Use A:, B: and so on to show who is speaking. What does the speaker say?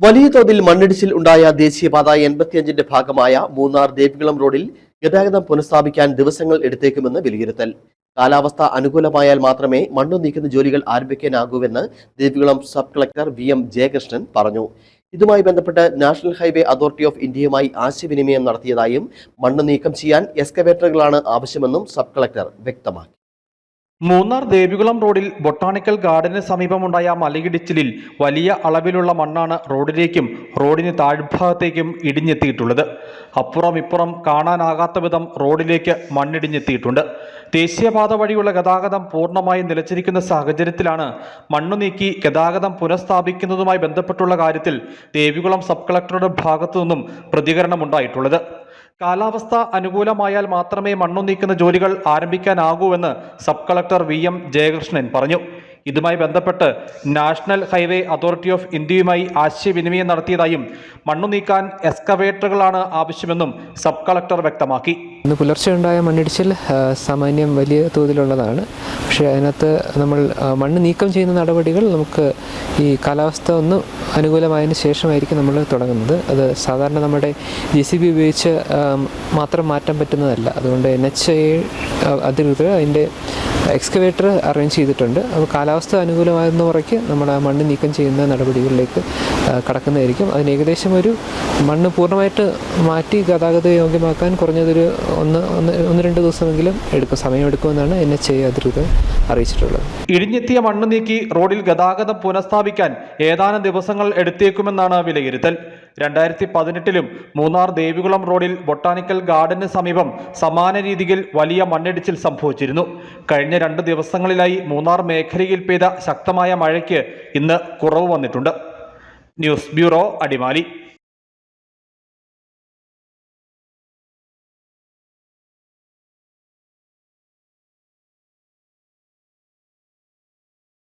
A: വലിയ തോതിൽ മണ്ണിടിച്ചിൽ ഉണ്ടായ ദേശീയപാത എൺപത്തിയഞ്ചിന്റെ ഭാഗമായ മൂന്നാർ ദേവികുളം റോഡിൽ ഗതാഗതം പുനഃസ്ഥാപിക്കാൻ ദിവസങ്ങൾ എടുത്തേക്കുമെന്ന് വിലയിരുത്തൽ. കാലാവസ്ഥ അനുകൂലമായാൽ മാത്രമേ മണ്ണു നീക്കുന്ന ജോലികൾ ആരംഭിക്കാനാകൂവെന്ന് Devikulam sub collector V M Jayakrishnan പറഞ്ഞു. ഇതുമായി ബന്ധപ്പെട്ട് നാഷണൽ ഹൈവേ അതോറിറ്റി ഓഫ് ഇന്ത്യയുമായി ആശയവിനിമയം നടത്തിയതായും മണ്ണ് നീക്കം ചെയ്യാൻ എക്സ്കവേറ്ററുകളാണ് ആവശ്യമെന്നും സബ് കളക്ടർ വ്യക്തമാക്കി.
B: മൂന്നാർ ദേവികുളം റോഡിൽ ബൊട്ടാണിക്കൽ ഗാർഡന് സമീപമുണ്ടായ മലയിടിച്ചിലിൽ വലിയ അളവിലുള്ള മണ്ണാണ് റോഡിലേക്കും റോഡിന് താഴ്ഭാഗത്തേക്കും ഇടിഞ്ഞെത്തിയിട്ടുള്ളത്. അപ്പുറം ഇപ്പുറം കാണാനാകാത്ത വിധം റോഡിലേക്ക് മണ്ണിടിഞ്ഞെത്തിയിട്ടുണ്ട്. ദേശീയപാത വഴിയുള്ള ഗതാഗതം പൂർണമായും നിലച്ചിരിക്കുന്ന സാഹചര്യത്തിലാണ് മണ്ണു നീക്കി ഗതാഗതം പുനഃസ്ഥാപിക്കുന്നതുമായി ബന്ധപ്പെട്ടുള്ള കാര്യത്തിൽ ദേവികുളം സബ് കളക്ടറുടെ ഭാഗത്തു നിന്നും പ്രതികരണമുണ്ടായിട്ടുള്ളത്. കാലാവസ്ഥ അനുകൂലമായാൽ മാത്രമേ മണ്ണു നീക്കുന്ന ജോലികൾ ആരംഭിക്കാനാകൂവെന്ന് sub collector V M Jayakrishnan പറഞ്ഞു ഇതുമായി ബന്ധപ്പെട്ട് നാഷണൽ ഹൈവേ അതോറിറ്റി ഓഫ് ഇന്ത്യയുമായി ആശയവിനിമയം നടത്തിയതായും മണ്ണു നീക്കാൻ എക്സ്കവേറ്ററുകളാണ് ആവശ്യമെന്നും സബ് കളക്ടർ വ്യക്തമാക്കി.
C: ഇന്ന് പുലർച്ചെ ഉണ്ടായ മണ്ണിടിച്ചിൽ സാമാന്യം വലിയ തോതിലുള്ളതാണ്. പക്ഷേ അതിനകത്ത് നമ്മൾ മണ്ണ് നീക്കം ചെയ്യുന്ന നടപടികൾ നമുക്ക് ഈ കാലാവസ്ഥ ഒന്ന് അനുകൂലമായതിനു ശേഷമായിരിക്കും നമ്മൾ തുടങ്ങുന്നത്. അത് സാധാരണ നമ്മുടെ ജെ സി ബി ഉപയോഗിച്ച് മാത്രം മാറ്റാൻ പറ്റുന്നതല്ല. അതുകൊണ്ട് എൻ എച്ച് എ അധികൃതർ അതിന്റെ എക്സ്കവേറ്റർ അറേഞ്ച് ചെയ്തിട്ടുണ്ട്. അപ്പോൾ കാലാവസ്ഥ അനുകൂലമാകുന്ന മുറയ്ക്ക് നമ്മൾ ആ മണ്ണ് നീക്കം ചെയ്യുന്ന നടപടികളിലേക്ക് കടക്കുന്നതായിരിക്കും. അതിന് ഏകദേശം ഒരു മണ്ണ് പൂർണമായിട്ട് മാറ്റി ഗതാഗത യോഗ്യമാക്കാൻ കുറഞ്ഞതൊരു ഒന്ന് ഒന്ന് ഒന്ന് രണ്ട് ദിവസമെങ്കിലും എടുക്കും സമയമെടുക്കുമെന്നാണ് എൻ എച്ച് ഐ അധികൃതർ അറിയിച്ചിട്ടുള്ളത്.
B: ഇടിഞ്ഞെത്തിയ മണ്ണ് നീക്കി റോഡിൽ ഗതാഗതം പുനഃസ്ഥാപിക്കാൻ ഏതാനും ദിവസങ്ങൾ എടുത്തേക്കുമെന്നാണ് വിലയിരുത്തൽ. രണ്ടായിരത്തി പതിനെട്ടിലും മൂന്നാർ ദേവികുളം റോഡിൽ ബൊട്ടാണിക്കൽ ഗാർഡന് സമീപം സമാന രീതിയിൽ വലിയ മണ്ണിടിച്ചിൽ സംഭവിച്ചിരുന്നു. കഴിഞ്ഞ രണ്ട് ദിവസങ്ങളിലായി മൂന്നാർ മേഖലയിൽ പെയ്ത ശക്തമായ മഴയ്ക്ക് ഇന്ന് കുറവ് വന്നിട്ടുണ്ട്. News bureau Adimali.